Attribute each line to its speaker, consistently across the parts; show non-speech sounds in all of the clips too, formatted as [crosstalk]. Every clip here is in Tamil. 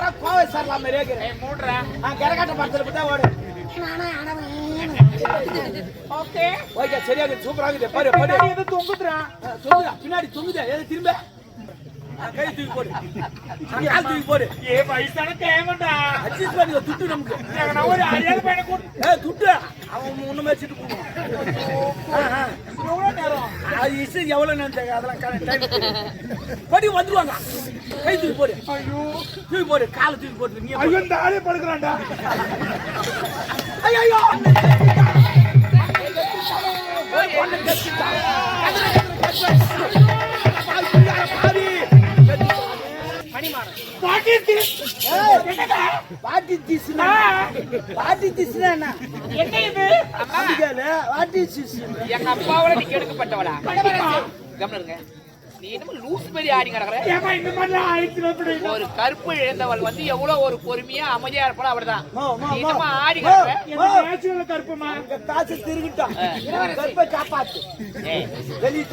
Speaker 1: அப்புறம் கோவை சார்லாம் மாதிரி இருக்கிறேன்
Speaker 2: ஏய், மூடுறா.
Speaker 1: ஆ கரகாட்ட படத்துல போட்டா ஓடு.
Speaker 2: ஓகே.
Speaker 1: ஓகே சரியா இருக்குது சூப்பரா இருக்குது. பாரு பாரு.
Speaker 2: பின்னாடி ஏதோ தொங்குதுடா.
Speaker 1: தொங்குதா? பின்னாடி தொங்குதா? ஏது திரும்ப? கை தூக்கி போடு. கால் தூக்கி போடு.
Speaker 2: ஏ, வயசான தேவன்டா.
Speaker 1: அட்ஜஸ்ட் பண்ணி துட்டு நமக்கு.
Speaker 2: எனக்கு நான் ஒரு அறியாத பையனை கூட்டு-
Speaker 1: ஏ துட்டு. அவன் முன்ன வச்சுட்டு போவான்.
Speaker 2: எவ்வளோ நேரம்?
Speaker 1: அது இசை எவ்வளோ நேரம் தேவை அதெல்லாம் கரெக்ட் டைம் படி வந்துருவாங்க கை தூக்கி போடு
Speaker 2: ஐயோ,
Speaker 1: தூக்கி போடு காலை தூக்கி போட்டு நீ
Speaker 2: ஐயோ, இந்த ஆளே படுக்கிறான்டா
Speaker 1: ஐயோ ஐயோ
Speaker 2: What
Speaker 1: வாட்டி வாட்டி என்ன
Speaker 2: என்ன இது?
Speaker 1: வாட்டி
Speaker 3: எங்க அப்பாவோட நீ கெடுக்கப்பட்டவளா நீ என்னமோ லூஸ் மாதிரி ஆடி கிடக்குற ஒரு கருப்பு இழந்தவள் வந்து எவ்வளவு ஒரு பொறுமையா அமைதியா இருப்பாளோ அவர்தான்
Speaker 1: மோ,
Speaker 3: ஆடி
Speaker 1: மோ.
Speaker 3: கிடக்குற
Speaker 2: எனக்கு நேச்சுரல் கருப்புமா?
Speaker 1: காசு காப்பாத்து வெளியே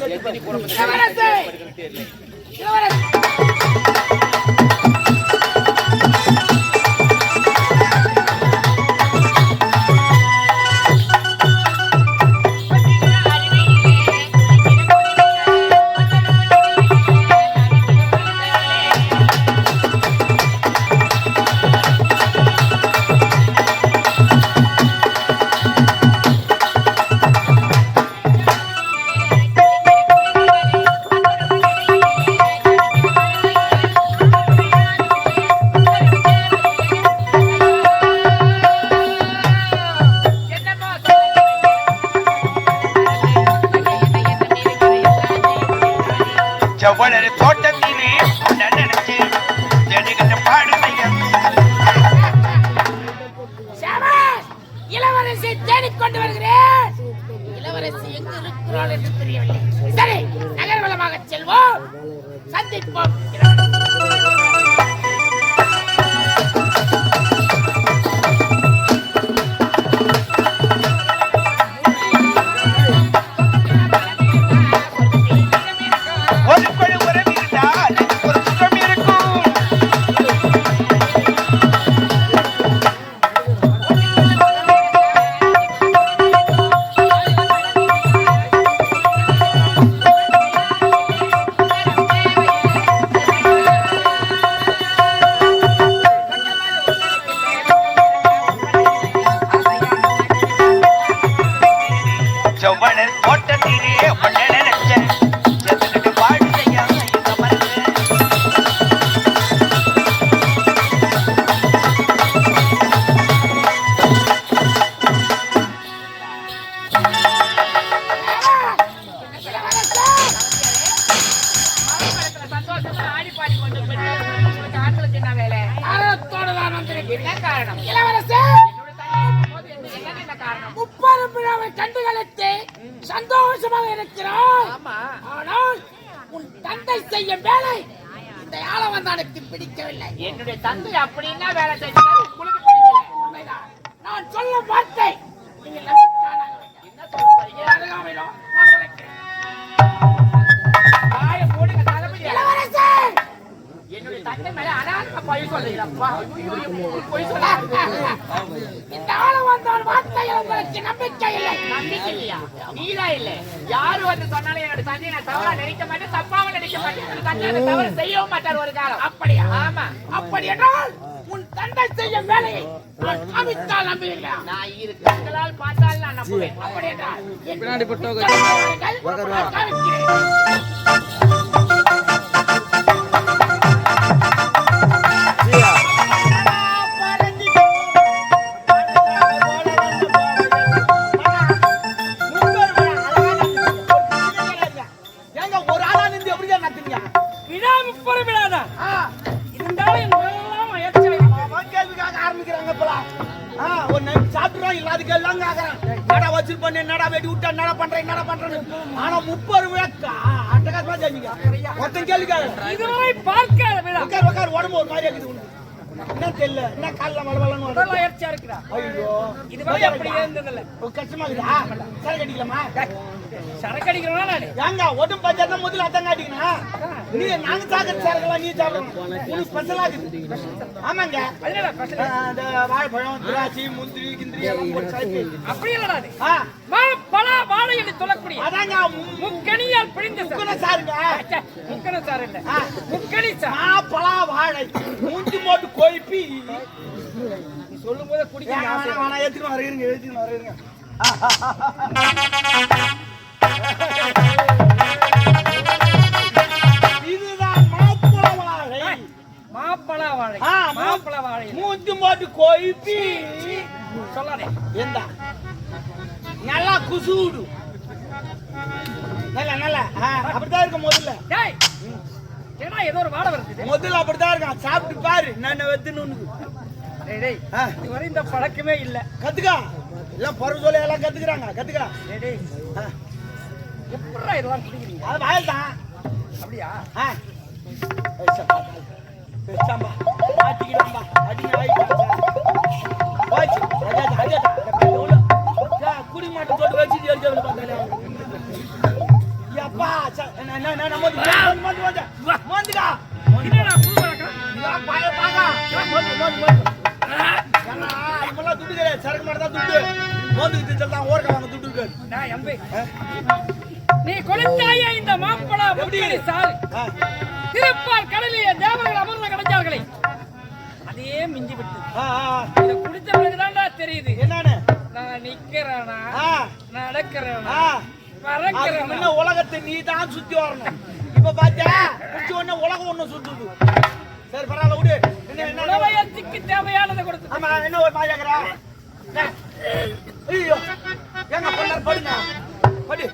Speaker 4: சந்திப்போம்
Speaker 5: ஒரு
Speaker 4: இருக்கிறான்
Speaker 3: ஆமா.
Speaker 4: ஆனால் உன் தந்தை செய்யும் வேலை இந்த ஆளவந்தானுக்கு பிடிக்கவில்லை.
Speaker 3: என்னுடைய தந்தை அப்படின்னா வேலை செஞ்சாரு உங்களுக்கு
Speaker 4: உண்மைதான். நான் சொல்லும் வார்த்தை நீங்கள்.
Speaker 3: என்ன சொல்ல போறீங்க?
Speaker 4: நான் உழைக்கிறேன்.
Speaker 3: என்னுடைய தந்தை மேல பொய் சொல்லுகிறப்பா பொய் சொல்ல
Speaker 4: இந்த ஆளவந்தான் வார்த்தையில் உங்களுக்கு நம்பிக்கை இல்லை
Speaker 3: நம்பிக்கை இல்லையா நீதான் இல்ல யாரு வந்து சொன்னாலும் என்னோட தந்தையை நான் தவறா நினைக்க மாட்டேன் தப்பாவும் நினைக்க மாட்டேன் என்னோட தந்தை அதை தவறு செய்யவும் மாட்டார் ஒரு காலம்
Speaker 4: அப்படியா
Speaker 3: ஆமா
Speaker 4: அப்படி என்றால் உன் தந்தை செய்யும் வேலையை நான் காமித்தால் நம்புவீர்களா
Speaker 3: நான் இரு கண்களால் பார்த்தால் நான் நம்புவேன்
Speaker 4: அப்படி என்றால் பின்னாடி
Speaker 1: என்னடா பண்ற, என்னடா பண்றேன்னு. ஆனா முப்பது கா- அட்டகாசமா செஞ்சீங்க. ஒருத்தன் கேள்வி கேக்குறான்.
Speaker 2: இதுவரை பார்க்காத விழா
Speaker 1: உட்காரு, உட்காரு, உடம்பு ஒரு மாதிரியா இருக்குது. என்ன தெரியல? என்ன காலைல மலமலன்னு
Speaker 6: உடல் அயற்சியா இருக்குடா.
Speaker 1: ஐயோ.
Speaker 6: இதுவரை அப்படியே இருந்ததில்ல.
Speaker 1: கஷ்டமா இருக்குதா? சரக்கு அடிக்கலாமா?
Speaker 6: சரக்கு அடிக்கிறவனா நானு?
Speaker 1: ஏங்க ஒட்டும் பஞ்சாயத்து முதல்ல அத்தங்க அடிக்கணும்? நீ நாங்க சாக்கிற சரக்குலாம் நீ சாப்பிடணும். உனக்கு ஸ்பெஷலா இருக்குது. ஆமாங்க. வாழைப்பழம் திராட்சை முந்திரி கிந்திரி எல்லாம் போட்டு
Speaker 6: அப்படி இல்லடா அது.
Speaker 1: ஆ.
Speaker 6: மா பலா வாழை என்று சொல்லக்கூடிய
Speaker 1: அதாங்க.
Speaker 6: முக்கணியால் பிழிந்த சார்.
Speaker 1: முக்கன சாருங்க
Speaker 6: முக்கணி சார் இல்ல. முக்கணி சார்.
Speaker 1: மாப்பழா வாழை. மூஞ்சி போட்டு கொய்ப்பி.
Speaker 6: சொல்லும் போதே குடிக்க
Speaker 1: வேணாம், எடுத்துன்னு வரேங்க, எடுத்துன்னு வரேங்க. இதுதான் மாப்பழ வாழை.
Speaker 6: மாப்பழா வாழை. மாப்பழ வாழை
Speaker 1: மூஞ்சி போட்டு கொய்ப்பி.
Speaker 6: சொல்லாதே.
Speaker 1: எந்த நல்லா குசூடு நல்ல நல்ல. ஆ, அப்படித்தான் இருக்கும் முதல்ல.
Speaker 6: ஏன்னா ஏதோ ஒரு வாடை வருது
Speaker 1: முதல்ல அப்படித்தான் இருக்கான் சாப்பிட்டு பாரு நான் வெத்துன்னு
Speaker 6: இதுவரை இந்த பழக்கமே இல்ல.
Speaker 1: கத்துக்கா. எல்லாம் பிறகு சொல்லி எல்லாம் கத்துக்கிறாங்க. கத்துக்கா.
Speaker 6: டேய் எப்படா இதெல்லாம் குடிக்கிறீங்க?
Speaker 1: அது வாயில் தான்
Speaker 6: அப்படியா?
Speaker 1: ஆ. பேசாம்பா. மாட்டிக்கிடாம்பா. அடிங்க, ஆயிட்டாங்க. குடி மாட்டை தொட்டு எரிஞ்சு வந்து பார்த்தாலே. எப்பா, மோந்து, மோந்து, மோந்து, மோந்து. மோந்துடா.
Speaker 6: என்னடா புது பழக்கம்
Speaker 1: பாய, பாக்கா. மோந்து, மோந்து. ஏன்னா, இப்பெல்லாம் துட்டு கிடையாது. சரக்கு மட்டும் தான் துட்டு. மோந்துக்கிட்டு செல்தான் ஓரக்க வாங்க துட்டு இருக்காது. ஆ?
Speaker 6: நீ கொடுத்தாயே இந்த மாப்பழா
Speaker 1: எப்படி? ஆ.
Speaker 6: திருப்பார்
Speaker 1: முன்ன உலகத்தை நீ தான் சுத்தி வரணும். இப்ப பாத்தியா? குடிச்ச உடனே உலகம் ஒண்ணு சுத்துது. சரி பரவாயில்ல விடு. என்ன என்ன என்ன-
Speaker 6: உலகத்துக்கு தேவையானதை கொடுத்து
Speaker 1: ஆமா என்ன ஒரு மாயாக்கிறா ஐயோ எங்க பொண்ணார் படுங்க. படு.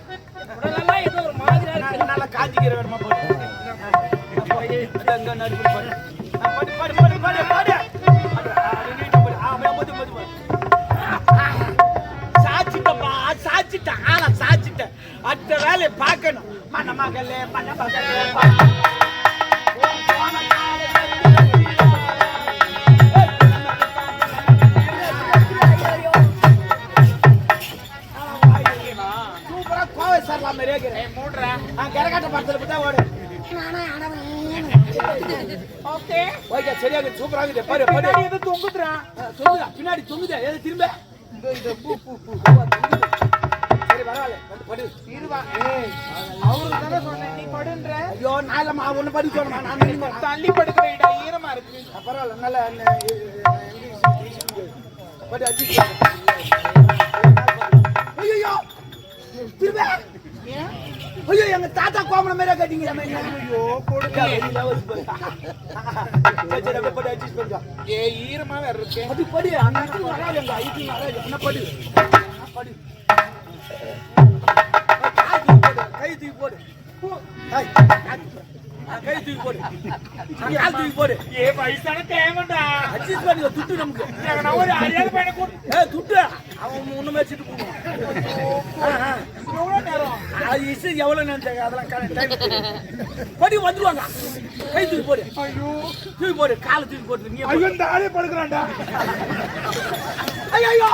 Speaker 6: உடலெல்லாம் ஏதோ ஒரு மாதிரியா இருக்கு.
Speaker 1: நல்லா காஞ்சிக்கிற வேணுமா படு படு படு. ஓடு
Speaker 3: ஓகே
Speaker 1: ஓகே சரியா இருக்கு சூப்பரா இருக்குது பாரு பாரு
Speaker 3: எது தொங்குதுறான்
Speaker 1: ஆ, தொங்குதா பின்னாடி தொங்குதா திரும்ப இந்த பூ பூ பூ படு.
Speaker 3: இருவா அவருக்கு தானே சொன்னேன் நீ படுன்ற.
Speaker 1: ஐயோ நான் இல்லம்மா ஒண்ணு படி சொல்லமா நான்.
Speaker 3: தள்ளி படுக்கிறீடா ஈரமா இருக்கு.
Speaker 1: பரவாயில்ல நல்ல படி அடிச்சு ஐயோ திரும்ப ஐயோ எங்க தாத்தா கோமணம் மேல கட்டிங்க ஐயோ கொடுக்க சரி அப்படியே படி அட்ஜஸ்ட் பண்ணிக்கோ
Speaker 3: ஏ ஈரமா வேற இருக்கு.
Speaker 1: அது படி. அந்த இடத்துல வராது அந்த ஐடி வராது என்ன படி. கை தூக்கி போடு. கை தூக்கி போடு ஏய், கை தூக்கி கால் தூக்கி போடு
Speaker 3: ஏ வயசான தேவன்டா
Speaker 1: அட்ஜஸ்ட் பண்ணி துட்டு நமக்கு
Speaker 3: நான் ஒரு அறியாத பையனை கூட்டு
Speaker 1: ஏ துட்டு அவன் ஒண்ணுமே வச்சுட்டு போடுவான் ஆ,
Speaker 3: நேரம்
Speaker 1: அது இசை எவ்வளவு நினைச்சாங்க அதெல்லாம் கரெக்ட் டைம் படி வந்துருவாங்க கை தூக்கி போடு
Speaker 3: ஐயோ
Speaker 1: தூக்கி போடு காலை தூக்கி போடு நீ
Speaker 3: ஐயோ இந்த ஆளே படுக்கிறான்டா
Speaker 1: ஐயோ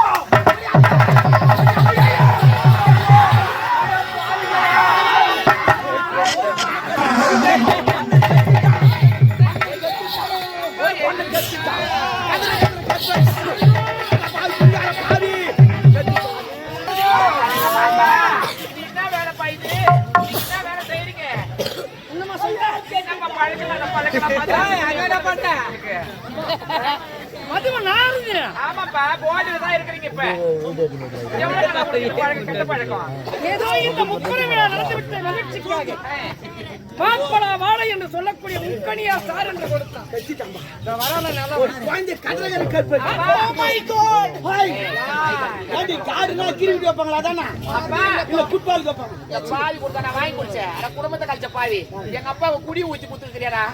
Speaker 3: பழக்கம்
Speaker 6: ஏதோ இந்த முப்பது விழா நடந்துவிட்ட மகிழ்ச்சிக்காக மாப்பழா வாழை என்று சொல்லக்கூடிய முக்கணியா சார் என்று கொடுத்தான்.
Speaker 1: குழந்தை! ஹாய். ஏண்டி, காடுனா வைப்பாங்களா அதானா? இல்ல வைப்பாங்க.
Speaker 3: இந்த பாவி கொடுத்தா நான் வாங்கி குடிச்சேன். அட குடும்பத்தை கழிச்ச பாவி எங்க அப்பா குடி ஊத்தி குத்துருக்கிறியாடா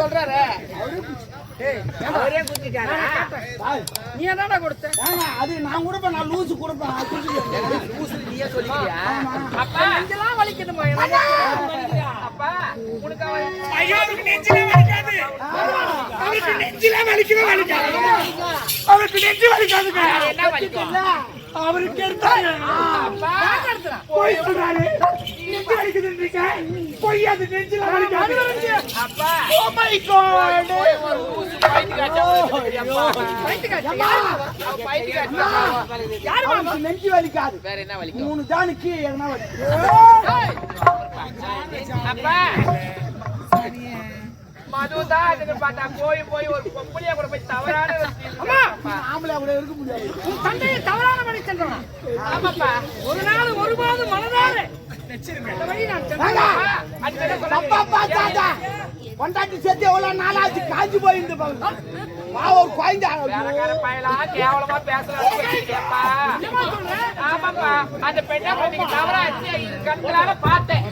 Speaker 3: சொல்றாரு. அவரே குத்திட்டாரா?
Speaker 6: நீ என்னடா கொடுத்த?
Speaker 1: அது நான் கொடுப்பேன் நான் லூசு கொடுப்பேன் குடிச்சிக்கிறேன்.
Speaker 3: நீயே சொல்லிக்கிறியா? அப்பா
Speaker 6: இதெல்லாம் வலிக்குதுமா எனக்கு.
Speaker 3: அப்பா! உனக்கு
Speaker 2: ஐயோ அவருக்கு நெஞ்சிலே வலிக்காது. அவருக்கு நெஞ்சிலே வலிக்கவே வலிக்காது. அவருக்கு நெஞ்சு வலிக்காதுங்க.
Speaker 3: என்ன வலிக்கும்?
Speaker 2: அவருக்கு எடுத்தாங்க.
Speaker 3: அப்பா.
Speaker 2: போய் சொல்றாரு. பொய் அது நெஞ்சில வலிக்காது
Speaker 3: அப்பா.
Speaker 2: ஓ மை காட்
Speaker 3: ஒரு ஊசி அப்பா.
Speaker 1: நெஞ்சு வலிக்காது.
Speaker 3: வேற என்ன வலிக்கும்?
Speaker 1: மூணு தானு கீழே எதனா வலிக்கும்
Speaker 3: அப்பா. மதுதான் அதுக்கு பார்த்தா போய் போய் ஒரு பொம்பளைய கூட போய் தவறான அம்மா.
Speaker 1: ஆம்பளை கூட இருக்க முடியாது.
Speaker 6: உன் தந்தையை தவறான
Speaker 3: ஆமாப்பா.
Speaker 6: ஒரு நாள் ஒருபாது மனதார. இந்த நான்
Speaker 1: சேர்த்து எவ்வளவு நாளாச்சு காஞ்சி போயிருந்து வா ஒரு குழந்தை
Speaker 3: கேவலமா ஆமாப்பா அந்த பெண்ணை நீங்க தவறா கண்களால பார்த்தேன்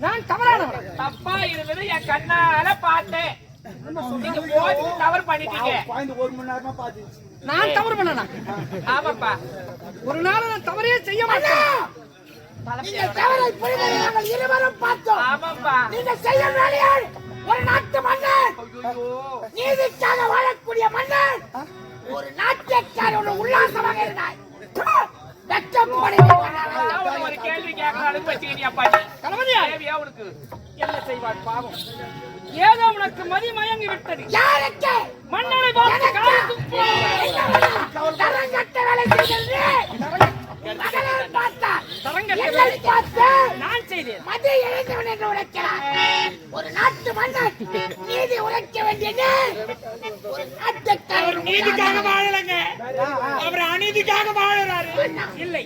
Speaker 6: நான் தவறானவன்
Speaker 3: தப்பா இருந்தது என் கண்ணால பார்த்தேன் நீங்க போய் தவறு பண்ணிட்டீங்க
Speaker 6: நான் தவறு பண்ணனா?
Speaker 3: ஆமாப்பா
Speaker 6: ஒரு நாள் நான் தவறே செய்ய மாட்டேன்.
Speaker 4: நீங்கள் தவறை நாங்கள் இருவரும் பார்த்தோம்.
Speaker 3: ஆமாப்பா.
Speaker 4: நீங்க செய்ய வேலையாள் ஒரு நாட்டு மன்னன் நீதிக்காக வாழக்கூடிய மன்னன் ஒரு நாட்டியக்காரோட உல்லாசமாக இருந்தாய்.
Speaker 3: ஒரு கேள்வி கேட்கற
Speaker 6: தளபதியா?
Speaker 3: தேவையா உனக்கு? என்ன செய்வான் பாவம்?
Speaker 6: ஏதோ உனக்கு மதி மயங்கி விட்டது.
Speaker 4: யாருக்கு?
Speaker 6: மன்னனை பார்த்து.
Speaker 4: தரங்கட்ட வேலை செய்தது மகளை பார்த்தார்
Speaker 6: தரங்கட்ட
Speaker 4: என்னை
Speaker 6: வேலை
Speaker 4: பார்த்து
Speaker 6: நான் செய்தேன்
Speaker 4: மதி இழந்தவன் என்று உரைக்கிறார் ஒரு நாட்டு மன்னன் நீதி உரைக்க வேண்டியது ஒரு நாட்டுக்காரர்
Speaker 2: நீதிக்காக வாழலங்க. அவர் அநீதிக்காக வாழறாரு.
Speaker 6: இல்லை.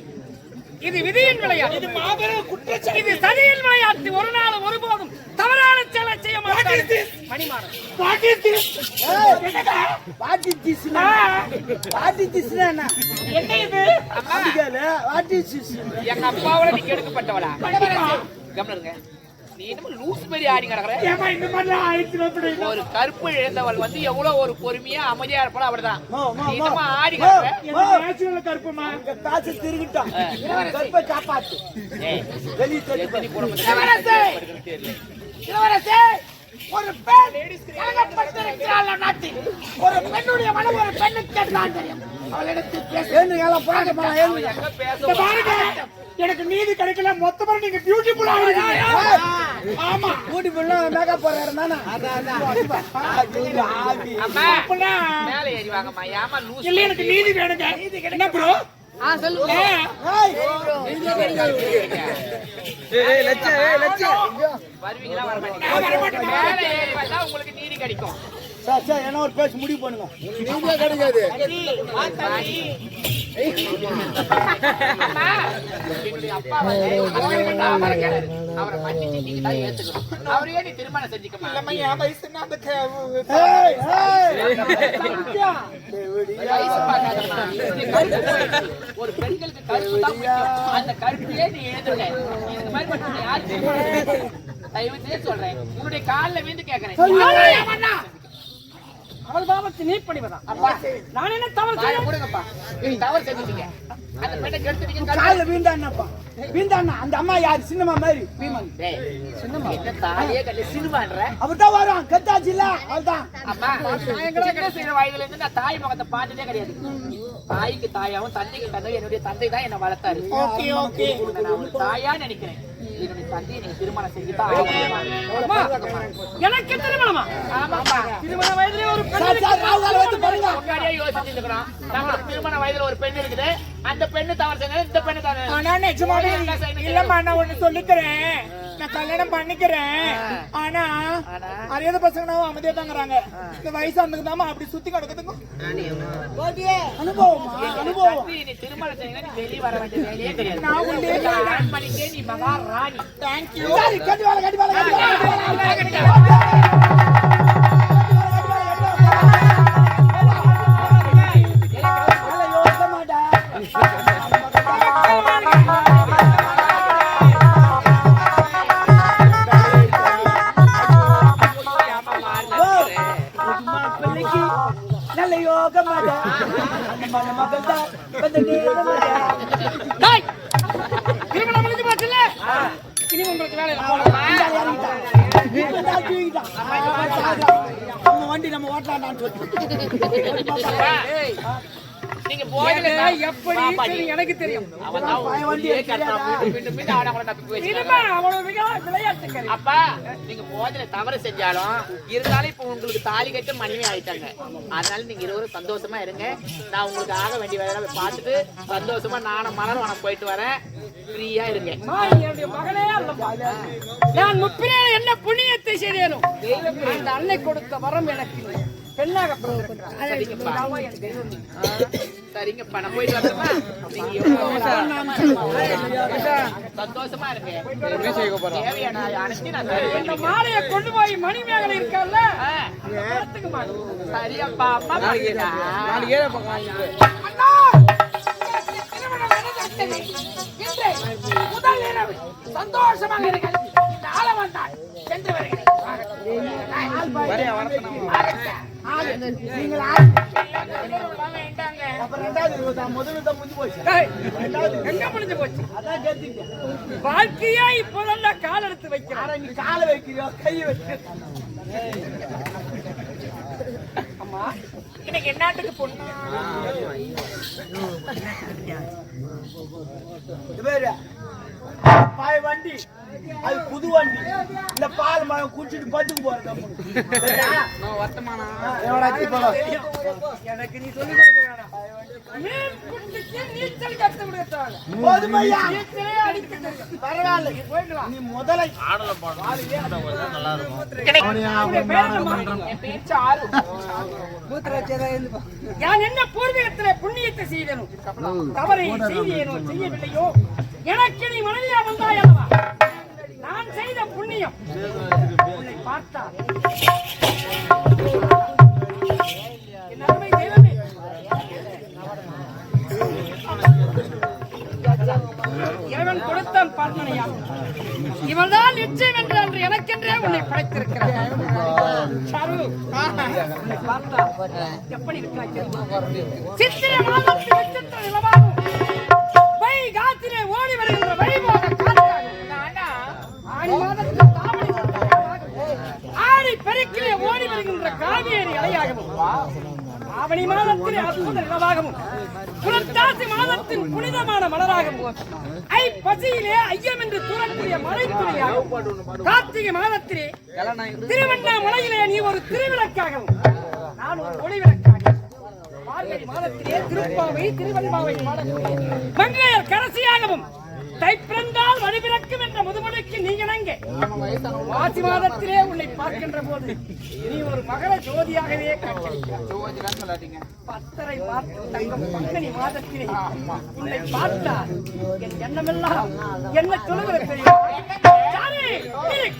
Speaker 6: இது விதியின் விளையாட்டு.
Speaker 2: இது மாபெரும் குற்றச்சாட்டு.
Speaker 6: இது சதியின் விளையாட்டு. ஒரு நாள் ஒருபோதும் தவறான செயலை செய்ய
Speaker 2: this?
Speaker 6: மணிமாறன்
Speaker 1: என்ன?
Speaker 3: எங்க அப்பாவோட நீ கெடுக்கப்பட்டவளா கவனம் இருங்க நீ என்னமோ லூஸ் மாதிரி ஆடி கிடக்குற. ஒரு கருப்பு இழந்தவள் வந்து எவ்வளவு ஒரு பொறுமையா அமைதியா இருப்பாளோ அவர்தான்
Speaker 1: மோ, மோ,
Speaker 3: நீ
Speaker 1: மோ.
Speaker 3: என்னமோ ஆடி கிடக்குற?
Speaker 2: கருப்புமா?
Speaker 1: காசு காப்பாத்து. வெளியே
Speaker 4: இளவரசே! ஒரு பெண் நாட்டில். ஒரு பெண்ணுடைய மனம் ஒரு பெண்ணுக்கு தான் தெரியும். அவளிடத்தில் பேச.
Speaker 2: எனக்கு நீதி கிடைக்கல மொத்தமா நீங்க பியூட்டிஃபுல்லா ஆமா.
Speaker 1: போனா மேக்கப் போறாரு தானே
Speaker 3: லூஸ்
Speaker 2: இல்ல எனக்கு நீதி வேணுங்க. என்ன ப்ரோ
Speaker 6: ஆ சொல்லுங்க
Speaker 3: வருவீங்களா வர மாட்டீங்க மேல ஏறி வந்தா உங்களுக்கு நீதி கிடைக்கும்.
Speaker 1: சார் சார் என்ன ஒரு பேசி முடிவு பண்ணுங்க.
Speaker 3: அம்மா, என்னுடைய வந்து. அவரையே நீ திருமணம் செஞ்சுக்கமா.
Speaker 2: என் வயசுன்னா அந்த.
Speaker 3: ஒரு பெண்களுக்கு கருப்பு தான். அந்த கருப்பையே நீ எழுதுல இந்த மாதிரி யாரு தயவு செய்து சொல்றேன் உன்னுடைய கால்ல விழுந்து கேக்குறேன்
Speaker 6: அவள் பாவத்தை நீ பண்ணிவதா
Speaker 3: அப்பா
Speaker 6: நான் என்ன தவறு செய்ய
Speaker 3: நீங்க தவறு செஞ்சுட்டீங்க. அந்த பெண்ணை கெடுத்துட்டீங்க கருப்பு-
Speaker 1: காலைல வீண்டாண்ணப்பா வீண்டாண்ணா அந்த அம்மா யாரு? சின்னம்மா மாதிரி? பீமன்
Speaker 3: என்ன தாயே கட்டி சினிமான்ற?
Speaker 1: அவர் தான் வரும் கத்தாச்சு இல்ல
Speaker 3: அம்மா வயதுல இருந்து நான் தாய் முகத்தை பார்த்ததே கிடையாது. தாய்க்கு தாயாவும் தந்தைக்கு தந்தை என்னுடைய தந்தை தான் என்ன வளர்த்தாரு.
Speaker 2: Okay okay.
Speaker 3: நான் ஒரு தாயா நினைக்கிறேன். என்னுடைய தந்தையை நீங்க திருமணம்
Speaker 6: எனக்கு திருமணமா
Speaker 3: ஆமாப்பா
Speaker 6: திருமண வயதுல ஒரு பெண்
Speaker 3: முன்னாடியே திருமண வயதுல ஒரு பெண் இருக்குது அந்த பெண்ணு தவறு செஞ்சது இந்த பெண்ணு தவறு
Speaker 2: நிஜமாவே இல்லம்மா நான் ஒண்ணு சொல்லிக்கிறேன். நான் கல்யாணம் பண்ணிக்கிறேன் ஆனா? அறியாத பசங்க நான் அமைதியா தாங்கறாங்க இந்த வயசு அந்த அப்படி சுத்தி கிடக்குதுங்க
Speaker 1: அனுபவமா அனுபவம்
Speaker 2: நான் தேங்க்யூ
Speaker 1: கட்டி வாழ கட்டி வாழ கட்டி வாழ யோக மத அந்த மன மகள் தான் அந்த நேர மத
Speaker 6: டேய், திருமணம் முடிஞ்சு போச்சுல்ல? இனி உங்களுக்கு வேலை இல்லை. போலாம்.
Speaker 1: இப்பதான் தூக்கிட்டான். நம்ம வண்டி நம்ம ஓட்டலாம்டான்னு சொல்லிட்டு [laughs]
Speaker 3: நீங்க போயில
Speaker 6: எப்படி எனக்கு தெரியும்.
Speaker 3: அப்பா நீங்க போதில தவறு செஞ்சாலும் இருந்தாலும் இப்ப உங்களுக்கு தாலி கட்டு மனைவி ஆயிட்டாங்க. அதனால நீங்க இருவரும் சந்தோஷமா இருங்க. நான் உங்களுக்கு ஆக வேண்டிய வேலை பார்த்துட்டு சந்தோஷமா நானும் மலர் உனக்கு போயிட்டு வரேன். ஃப்ரீயா இருங்க.
Speaker 6: நான் என்ன புண்ணியத்தை செய்தேனோ அந்த அன்னை கொடுத்த வரம் எனக்கு. பெண்ணாக பிறந்திருக்கிறார்.
Speaker 3: சரிங்கப்பா நான் போயிட்டு வரட்டுமா நீங்க எவ்வளவு சந்தோஷமா இருங்க தேவையான அனைத்து நான் தருவேன்
Speaker 6: இந்த மாலையை கொண்டு போய் மணிமேகலை இருக்கார்ல
Speaker 3: ஆ,
Speaker 6: இடத்துக்கு மாடு.
Speaker 3: சரியப்பா அம்மா பாருங்கடா.
Speaker 6: அண்ணா! திருமணம் நடந்துவிட்டது. இன்று முதல் இரவு சந்தோஷமாக இருங்கள். இந்த ஆள வந்தாள். சென்று வருகிறேன்.
Speaker 1: நீங்கள்
Speaker 6: எங்க முடிஞ்சு போச்சு? வாழ்க்கையா இப்போதான் கால் எடுத்து வைக்கிறேன்
Speaker 1: காலை வைக்கிறியோ கையை வைக்கிறியோ.
Speaker 6: அம்மா
Speaker 3: இன்னைக்கு என்னாட்டுக்கு பொண்ணு?
Speaker 1: பாய் வண்டி. அது புது வண்டி. இந்த பால் மரம் குடிச்சிட்டு பட்டுக்கு போறது
Speaker 6: எனக்கு நீ சொல்லி கொடுக்க மீன் நீச்சல் கத்து கொடுத்தாங்க
Speaker 1: போதுமையா
Speaker 6: நீச்சலே அடிக்க
Speaker 1: பரவாயில்ல நீ முதலை
Speaker 6: நான் என்ன பூர்வீகத்திலே புண்ணியத்தை செய்தனும் தவறை செய்தேனோ செய்யவில்லையோ எனக்கு நீ மனைவியா வந்தாய் அல்லவா? நான் செய்த புண்ணியம். உன்னை பார்த்தா இறைவன் கொடுத்தான் பார்மனையா இவன்தான் நிச்சயம் என்று அன்று எனக்கென்றே உன்னை படைத்திருக்கிறான் எப்படி இருக்கிறாய் தெரியுமா? சித்திரை மாதத்து ஓடி வருகின்ற வழிபோக ஆடி மாதத்தில் தாமரை ஆடி பெருக்கிலே ஓடி வருகின்ற காவேரி அலையாகவும் ஆவணி மாதத்திலே அற்புத நிலவாகவும் புரட்டாசி மாதத்தின் புனிதமான மலராகவும் ஐ பசியிலே ஐயம் என்று தூரக்கூடிய மலை துணியாகவும் கார்த்திகை மாதத்திலே திருவண்ணாமலையிலே நீ ஒரு திருவிளக்காகவும் நான் ஒரு ஒளிவிளக்காக மார்கழி மாதத்திலே திருப்பாவை திருவண்ணாவை மாடக்கூடிய மங்கையர் கரசியாகவும் தைப்பிறந்தால் வழிபிறக்கும் என்ற முதுமொழிக்கு நீ இணங்க. மாசி மாதத்திலே உன்னை பார்க்கின்ற போது நீ ஒரு மகர ஜோதியாகவே காட்சியளிக்கிறாய் பத்தரை பார்த்து தங்கம் பங்கனி மாதத்திலே உன்னை பார்த்தால் என் எண்ணமெல்லாம் என்ன சொல்லுகிற தெரியும்?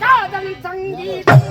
Speaker 6: காதல் சங்கீதம்.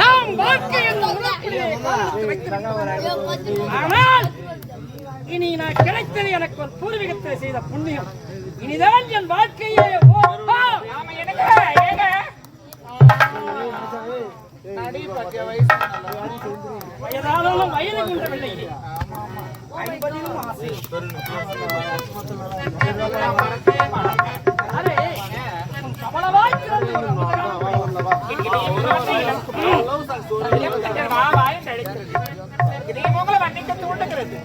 Speaker 6: நாம் வாழ்க்கை என்ற வைத்திருக்கிறோம். ஆனால் இனி நான் கிடைத்தது எனக்கு ஒரு பூர்வீகத்தில் செய்த புண்ணியம். இனிதான் என் வாழ்க்கையே வயதானாலும் வயது கொண்டவில்லை ஐம்பதிலும் ஆசை. அரே,
Speaker 3: இது உங்களை வண்டிக்கு தூண்டுகிறது